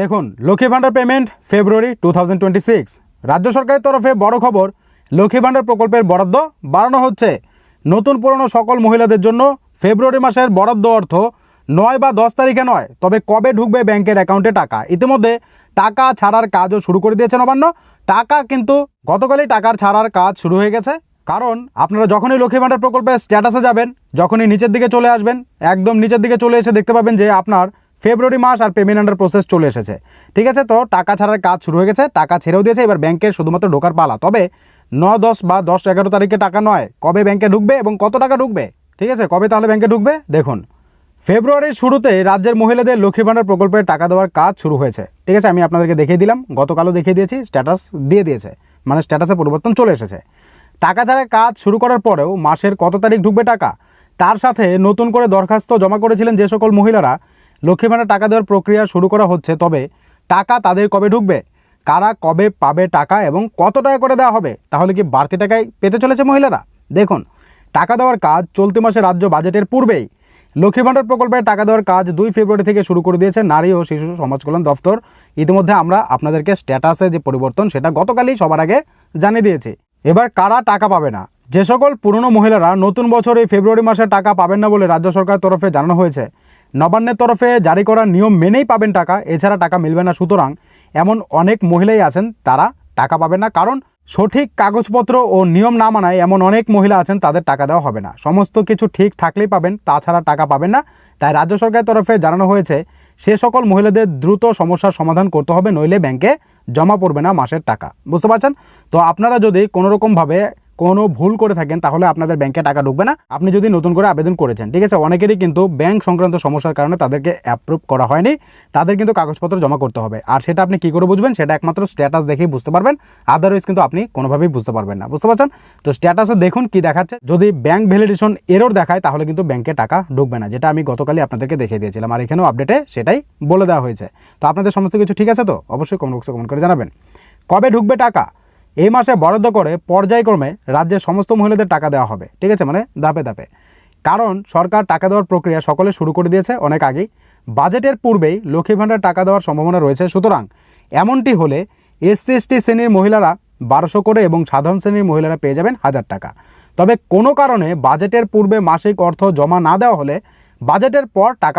দেখুন লক্ষ্মী ভাণ্ডার পেমেন্ট ফেব্রুয়ারি টু রাজ্য সরকারের তরফে বড় খবর লক্ষ্মী ভাণ্ডার প্রকল্পের বরাদ্দ বাড়ানো হচ্ছে। নতুন পুরনো সকল মহিলাদের জন্য ফেব্রুয়ারি মাসের বরাদ্দ অর্থ নয় বা দশ তারিখে নয়, তবে কবে ঢুকবে ব্যাংকের অ্যাকাউন্টে টাকা? ইতিমধ্যে টাকা ছাড়ার কাজও শুরু করে দিয়েছে নবান্ন। টাকা কিন্তু গতকালই টাকার ছাড়ার কাজ শুরু হয়ে গেছে। কারণ, আপনারা যখনই লক্ষ্মী ভাণ্ডার প্রকল্পের স্ট্যাটাসে যাবেন, যখনই নিচের দিকে চলে আসবেন, একদম নিচের দিকে চলে এসে দেখতে পাবেন যে আপনার ফেব্রুয়ারি মাস আর পেমেন্ট আন্ডার প্রসেস চলে এসেছে। ঠিক আছে, তো টাকা ছাড়ার কাজ শুরু হয়ে গেছে, টাকা ছেড়েও দিয়েছে, এবার ব্যাংকের শুধুমাত্র ঢোকার পালা। তবে ন দশ বা দশ, এগারো তারিখে টাকা নয়, কবে ব্যাংকে ঢুকবে এবং কত টাকা ঢুকবে? ঠিক আছে, কবে তাহলে ব্যাংকে ঢুকবে? দেখুন, ফেব্রুয়ারির শুরুতে রাজ্যের মহিলাদের লক্ষ্মী ভাণ্ডার প্রকল্পের টাকা দেওয়ার কাজ শুরু হয়েছে। ঠিক আছে, আমি আপনাদেরকে দেখিয়ে দিলাম, গতকালও দেখিয়ে দিয়েছি স্ট্যাটাস দিয়ে দিয়েছে মানে স্ট্যাটাসে পরিবর্তন চলে এসেছে। টাকা ছাড়ার কাজ শুরু করার পরেও মাসের কত তারিখ ঢুকবে টাকা? তার সাথে নতুন করে দরখাস্ত জমা করেছিলেন যে সকল মহিলারা লক্ষ্মী ভাণ্ডার টাকা দেওয়ার প্রক্রিয়া শুরু করা হচ্ছে, তবে টাকা তাদের কবে ঢুকবে? কারা কবে পাবে টাকা এবং কত টাকা করে দেওয়া হবে? তাহলে কি বাড়তি টাকায় পেতে চলেছে মহিলারা? দেখুন, টাকা দেওয়ার কাজ চলতি মাসে রাজ্য বাজেটের পূর্বেই। লক্ষ্মী ভাণ্ডার প্রকল্পের টাকা দেওয়ার কাজ দুই ফেব্রুয়ারি থেকে শুরু করে দিয়েছে নারী ও শিশু সমাজ কল্যাণ দপ্তর। ইতিমধ্যে আমরা আপনাদেরকে স্ট্যাটাসে যে পরিবর্তন, সেটা গতকালই সবার আগে জানিয়ে দিয়েছি। এবার কারা টাকা পাবে না? যে সকল পুরনো মহিলারা নতুন বছরে ফেব্রুয়ারি মাসে টাকা পাবেন না বলে রাজ্য সরকার তরফে জানানো হয়েছে নবান্নের তরফে জারি করা নিয়ম মেনেই পাবেন টাকা, এছাড়া টাকা মিলবে না। সুতরাং এমন অনেক মহিলাই আছেন, তারা টাকা পাবেন না। কারণ সঠিক কাগজপত্র ও নিয়ম না মানায় এমন অনেক মহিলা আছেন, তাদের টাকা দেওয়া হবে না। সমস্ত কিছু ঠিক থাকলেই পাবেন, তাছাড়া টাকা পাবেন না। তাই রাজ্য সরকারের তরফে জানানো হয়েছে, সে সকল মহিলাদের দ্রুত সমস্যার সমাধান করতে হবে, নইলে ব্যাংকে জমা পড়বে না মাসের টাকা। বুঝতে পারছেন? তো আপনারা যদি কোনোরকমভাবে কোনো ভুল করে থাকেন, তাহলে আপনাদের ব্যাংকে টাকা ঢুকবে না। আপনি যদি নতুন করে আবেদন করেছেন, ঠিক আছে? অনেকেরই কিন্তু ব্যাংক সংক্রান্ত সমস্যার কারণে তাদেরকে অ্যাপ্রুভ করা হয়নি। তাদের কিন্তু কাগজপত্র জমা করতে হবে। আর সেটা আপনি কী করে বুঝবেন? সেটা একমাত্র স্ট্যাটাস দেখেই বুঝতে পারবেন। আদারওয়াইজ কিন্তু আপনি কোনোভাবেই বুঝতে পারবেন না। বুঝতে পারছেন? তো স্ট্যাটাসে দেখুন কি দেখাচ্ছে। যদি ব্যাংক ভ্যালিডেশন এরর দেখায়, তাহলে কিন্তু ব্যাংকে টাকা ঢুকবে না, যেটা আমি গতকালই আপনাদেরকে দেখিয়ে দিয়েছিলাম। আর এখানেও আপডেটে সেটাই বলে দেওয়া হয়েছে। তো আপনাদের সমস্ত কিছু ঠিক আছে তো? অবশ্যই কমেন্ট বক্সে কমেন্ট করে জানাবেন। কবে ঢুকবে টাকা? এই মাসে বরাদ্দ করে পর্যায়ক্রমে রাজ্যের সমস্ত মহিলাদের টাকা দেওয়া হবে। ঠিক আছে মানে ধাপে ধাপে। কারণ সরকার টাকা দেওয়ার প্রক্রিয়া সকলে শুরু করে দিয়েছে অনেক আগেই। বাজেটের পূর্বেই লক্ষ্মী ভাণ্ডার টাকা দেওয়ার সম্ভাবনা রয়েছে। সুতরাং এমনটি হলে এসসি এসটি শ্রেণির মহিলারা বারোশো করে এবং সাধারণ শ্রেণির মহিলারা পেয়ে যাবেন হাজার টাকা। তবে কোনো কারণে বাজেটের পূর্বে মাসিক অর্থ জমা না দেওয়া হলে বাজেটের পর টাকা